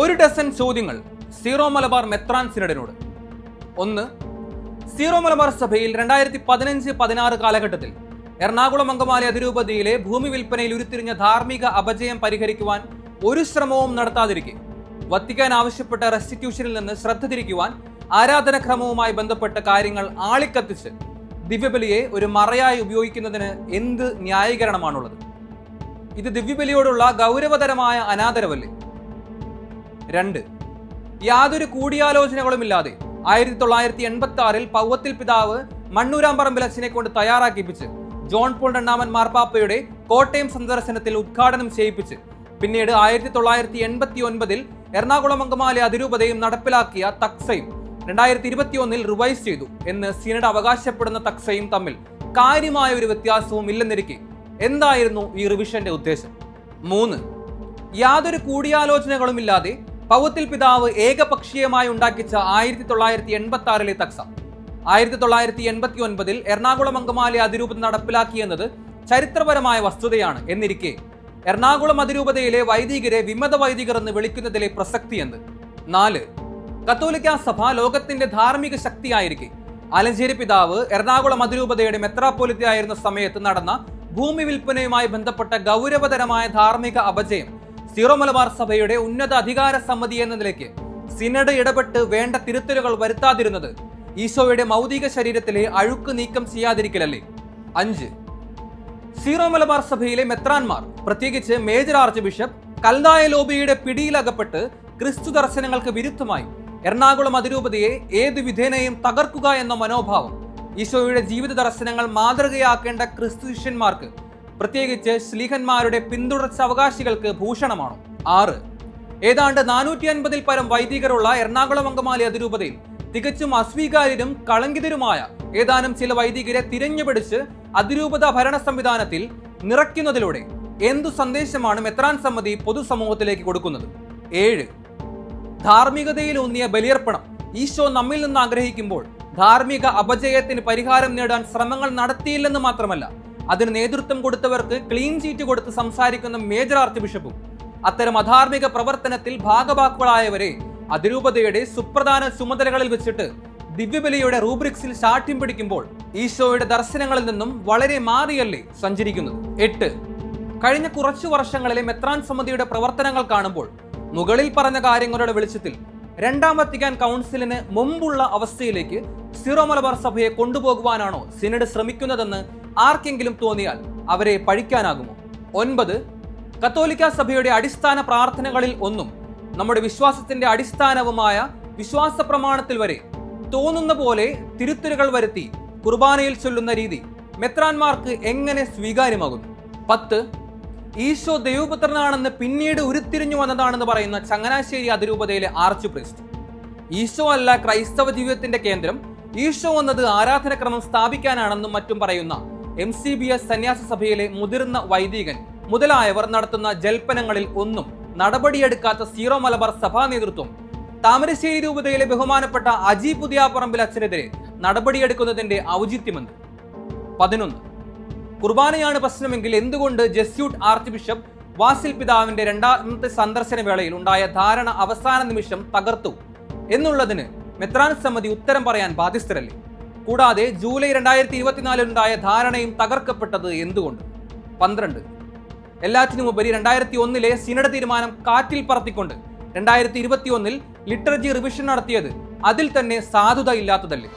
ഒരു ഡസൻ ചോദ്യങ്ങൾ സീറോ മലബാർ മെത്രാൻ സിനഡിനോട്. ഒന്ന് സീറോ മലബാർ സഭയിൽ രണ്ടായിരത്തി പതിനഞ്ച് പതിനാറ് കാലഘട്ടത്തിൽ എറണാകുളം അങ്കമാലി അതിരൂപതയിലെ ഭൂമി വിൽപ്പനയിൽ ഉരുത്തിരിഞ്ഞ ധാർമ്മിക അപജയം പരിഹരിക്കുവാൻ ഒരു ശ്രമവും നടത്താതിരിക്കെ. വത്തിക്കാൻ ആവശ്യപ്പെട്ട റെസ്റ്റിറ്റ്യൂഷനിൽ നിന്ന് ശ്രദ്ധ തിരിക്കുവാൻ ആരാധനക്രമവുമായി ബന്ധപ്പെട്ട കാര്യങ്ങൾ ആളിക്കത്തിച്ച് ദിവ്യബലിയെ ഒരു മറയായി ഉപയോഗിക്കുന്നതിന് എന്ത് ന്യായീകരണമാണുള്ളത്? ഇത് ദിവ്യബലിയോടുള്ള ഗൗരവതരമായ അനാദരവല്ലേ? രണ്ട്. യാതൊരു കൂടിയാലോചനകളുമില്ലാതെ ആയിരത്തി തൊള്ളായിരത്തി എൺപത്തി ആറിൽ പൗവത്തിൽ പിതാവ് മണ്ണൂരാമ്പറമ്പിൽ അച്ഛനെ കൊണ്ട് തയ്യാറാക്കിപ്പിച്ച് ജോൺ പോൾ രണ്ടാമൻ മാർപ്പാപ്പയുടെ കോട്ടയം സന്ദർശനത്തിൽ ഉദ്ഘാടനം ചെയ്യിപ്പിച്ച് പിന്നീട് ആയിരത്തി തൊള്ളായിരത്തി എൺപത്തി ഒൻപതിൽ എറണാകുളം അങ്കമാലി അതിരൂപതയും നടപ്പിലാക്കിയ തക്സയും രണ്ടായിരത്തി ഇരുപത്തി ഒന്നിൽ റിവൈസ് ചെയ്തു എന്ന് സിനഡ് അവകാശപ്പെടുന്ന തക്സയും തമ്മിൽ കാര്യമായ ഒരു വ്യത്യാസവും ഇല്ലെന്നിരിക്കെ. എന്തായിരുന്നു ഈ റിവിഷന്റെ ഉദ്ദേശം? മൂന്ന്. യാതൊരു കൂടിയാലോചനകളുമില്ലാതെ പൗത്തിൽ പിതാവ് ഏകപക്ഷീയമായി ഉണ്ടാക്കിച്ച ആയിരത്തി തൊള്ളായിരത്തി എൺപത്തി ആറിലെ തക്സ. ആയിരത്തി തൊള്ളായിരത്തി എൺപത്തി ഒൻപതിൽ എറണാകുളം അങ്കമാലി അതിരൂപത നടപ്പിലാക്കിയെന്നത് ചരിത്രപരമായ വസ്തുതയാണ് എന്നിരിക്കെ. എറണാകുളം അതിരൂപതയിലെ വൈദികരെ വിമത വൈദികർ എന്ന് വിളിക്കുന്നതിലെ പ്രസക്തി എന്ത്? നാല്. കത്തോലിക്ക സഭ ലോകത്തിന്റെ ധാർമ്മിക ശക്തിയായിരിക്കെ. ആലഞ്ചേരി പിതാവ് എറണാകുളം അതിരൂപതയുടെ മെത്രാപ്പോലിത്തയായിരുന്ന സമയത്ത് നടന്ന ഭൂമി വിൽപ്പനയുമായി ബന്ധപ്പെട്ട ഗൗരവതരമായ ധാർമ്മിക അപജയം സീറോ മലബാർ സഭയുടെ ഉന്നത അധികാര സമിതി എന്ന നിലയ്ക്ക് സിനഡ് ഇടപെട്ട് വേണ്ട തിരുത്തലുകൾ വരുത്താതിരുന്നത് ഈശോയുടെ മൗതിക ശരീരത്തിലെ അഴുക്ക് നീക്കം ചെയ്യാതിരിക്കലല്ലേ? അഞ്ച്. സീറോ മലബാർ സഭയിലെ മെത്രാൻമാർ പ്രത്യേകിച്ച് മേജർ ആർച്ച് ബിഷപ്പ് കൽദായ ലോബിയുടെ പിടിയിലകപ്പെട്ട് ക്രിസ്തു ദർശനങ്ങൾക്ക് വിരുദ്ധമായി എറണാകുളം അതിരൂപതയെ ഏത് വിധേനയും തകർക്കുക എന്ന മനോഭാവം ഈശോയുടെ ജീവിത ദർശനങ്ങൾ മാതൃകയാക്കേണ്ട ക്രിസ്തു ശിഷ്യന്മാർക്ക് പ്രത്യേകിച്ച് ശ്ലീഹന്മാരുടെ പിന്തുടർച്ച അവകാശികൾക്ക് ഭൂഷണമാണ്? ആറ്. ഏതാണ്ട് നാനൂറ്റി അൻപതിൽ പരം വൈദികരുള്ള എറണാകുളം അങ്കമാലി അതിരൂപതയിൽ തികച്ചും അസ്വീകാര്യരും കളങ്കിതരുമായ ഏതാനും ചില വൈദികരെ തിരഞ്ഞുപിടിച്ച് അതിരൂപത ഭരണ സംവിധാനത്തിൽ നിറയ്ക്കുന്നതിലൂടെ എന്തു സന്ദേശമാണ് മെത്രാൻ സമിതി പൊതുസമൂഹത്തിലേക്ക് കൊടുക്കുന്നത്? ഏഴ്. ധാർമ്മികതയിലൂന്നിയ ബലിയർപ്പണം ഈശോ നമ്മിൽ നിന്ന് ആഗ്രഹിക്കുമ്പോൾ ധാർമ്മിക അപജയത്തിന് പരിഹാരം നേടാൻ ശ്രമങ്ങൾ നടത്തിയില്ലെന്ന് മാത്രമല്ല അതിന് നേതൃത്വം കൊടുത്തവർക്ക് ക്ലീൻ ചീറ്റ് കൊടുത്ത് സംസാരിക്കുന്ന മേജർ ആർച്ച് ബിഷപ്പും അത്തരം അധാർമിക പ്രവർത്തനത്തിൽ ഭാഗവാക്കുകളായവരെ അതിരൂപതയുടെ സുപ്രധാന ചുമതലകളിൽ വെച്ചിട്ട് ദിവ്യബലിയുടെ റൂബ്രിക്സിൽ ശാഠ്യം പിടിക്കുമ്പോൾ ഈശോയുടെ ദർശനങ്ങളിൽ നിന്നും വളരെ മാറിയല്ലേ സഞ്ചരിക്കുന്നത്. എട്ട്. കഴിഞ്ഞ കുറച്ചു വർഷങ്ങളിലെ മെത്രാൻ സമിതിയുടെ പ്രവർത്തനങ്ങൾ കാണുമ്പോൾ മുകളിൽ പറഞ്ഞ കാര്യങ്ങളുടെ വെളിച്ചത്തിൽ രണ്ടാം വത്തിക്കാൻ കൗൺസിലിന് മുമ്പുള്ള അവസ്ഥയിലേക്ക് സിറോ മലബാർ സഭയെ കൊണ്ടുപോകുവാനാണോ സിനഡ് ശ്രമിക്കുന്നതെന്ന് ആർക്കെങ്കിലും തോന്നിയാൽ അവരെ പഴിക്കാനാകുമോ? ഒൻപത് കത്തോലിക്ക സഭയുടെ അടിസ്ഥാന പ്രാർത്ഥനകളിൽ ഒന്നും നമ്മുടെ വിശ്വാസത്തിന്റെ അടിസ്ഥാനവുമായ വിശ്വാസ പ്രമാണത്തിൽ വരെ തോന്നുന്ന പോലെ തിരുത്തലുകൾ വരുത്തി കുർബാനയിൽ ചൊല്ലുന്ന രീതി മെത്രാന്മാർക്ക് എങ്ങനെ സ്വീകാര്യമാകുന്നു? പത്ത് ഈശോ ദൈവപുത്രനാണെന്ന് പിന്നീട് ഉരുത്തിരിഞ്ഞു വന്നതാണെന്ന് പറയുന്ന ചങ്ങനാശ്ശേരി അതിരൂപതയിലെ ആർച്ച് പ്രിസ്റ്റ്. ഈശോ അല്ല ക്രൈസ്തവ ജീവിതത്തിന്റെ കേന്ദ്രം. ഈശോ എന്നത് ആരാധനക്രമം സ്ഥാപിക്കാനാണെന്നും മറ്റും പറയുന്ന എം സി ബി എസ് സന്യാസ സഭയിലെ മുതിർന്ന വൈദികൻ. മുതലായവർ നടത്തുന്ന ജൽപ്പനങ്ങളിൽ ഒന്നും നടപടിയെടുക്കാത്ത സീറോ മലബാർ സഭാ നേതൃത്വം. താമരശ്ശേരി രൂപതയിലെ ബഹുമാനപ്പെട്ട അജി പുതിയാപ്പറമ്പിൽ അച്ഛനെതിരെ നടപടിയെടുക്കുന്നതിന്റെ ഔചിത്യമെന്ന് പതിനൊന്ന്. കുർബാനയാണ് പ്രശ്നമെങ്കിൽ എന്തുകൊണ്ട് ജസ്യൂട്ട് ആർച്ച് ബിഷപ്പ് വാസിൽ പിതാവിന്റെ രണ്ടാമത്തെ സന്ദർശന വേളയിൽ ഉണ്ടായ ധാരണ അവസാന നിമിഷം തകർത്തു? എന്നുള്ളതിന് മെത്രാൻ സമിതി ഉത്തരം പറയാൻ ബാധ്യസ്ഥരല്ലേ? കൂടാതെ ജൂലൈ രണ്ടായിരത്തി ഇരുപത്തിനാലിലുണ്ടായ ധാരണയും തകർക്കപ്പെട്ടത് എന്തുകൊണ്ട്? പന്ത്രണ്ട്. എല്ലാറ്റിനുമുപരി രണ്ടായിരത്തി ഒന്നിലെ സിനഡ് തീരുമാനം കാറ്റിൽ പറത്തിക്കൊണ്ട് രണ്ടായിരത്തി ഇരുപത്തി ഒന്നിൽ ലിറ്ററജി റിവിഷൻ നടത്തിയത് അതിൽ തന്നെ സാധുത ഇല്ലാത്തതല്ലേ?